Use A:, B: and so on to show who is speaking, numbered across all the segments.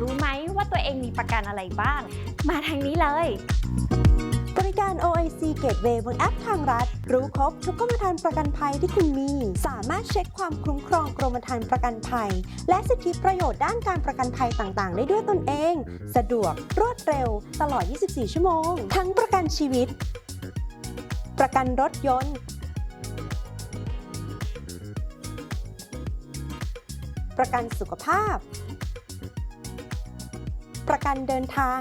A: รู้ไหมีประกันอะไรบ้าง มาทางนี้เลย
B: บริการ OIC Gateway บนแอปทางรัฐ รู้ครบทุกกรมธรรม์ประกันภัยที่คุณมี สามารถเช็คความคุ้มครองกรมธรรม์ประกันภัย และสิทธิประโยชน์ด้านการประกันภัยต่างๆ ได้ด้วยตนเอง สะดวก รวดเร็ว ตลอด 24 ชั่วโมง ทั้งประกันชีวิต ประกันรถยนต์ประกันสุขภาพ ประกันเดินทาง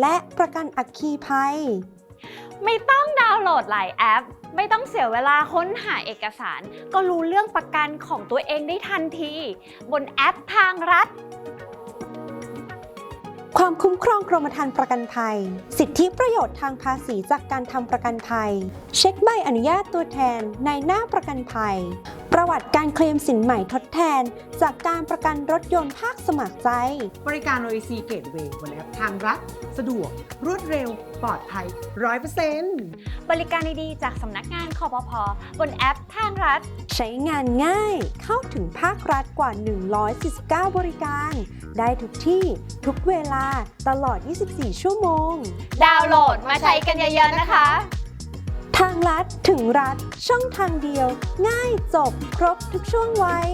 B: และประกันอัคคีภัย
A: ไม่ต้องดาวน์โหลดหลายแอป ไม่ต้องเสียเวลาค้นหาเอกสาร ก็รู้เรื่องประกันของตัวเองได้ทันที บนแอปทางรัฐ
B: ความคุ้มครองกรมธรรม์ประกันภัย สิทธิประโยชน์ทางภาษีจากการทำประกันภัย เช็คใบอนุญาตตัวแทนในหน้าประกันภัยประวัติการเคลมสินใหม่ทดแทน จากการประกันรถยนต์ภาคสมัครใจ
C: บริการ OEC Gateway บนแอปทางรัฐ สะดวก รวดเร็ว ปลอดภัย 100%
A: บริการดีๆ จากสำนักงานคอปพบนแอปทางรัฐ
B: ใช้งานง่าย เข้าถึงภาครัฐกว่า 149 บริการ ได้ทุกที่ ทุกเวลา ตลอด 24 ชั่วโมง
A: ดาวน์โหลดมาใช้กันเยอะๆนะคะ
B: ทางรัฐถึงรัฐช่องทางเดียว ง่ายจบครบทุกช่วงวัย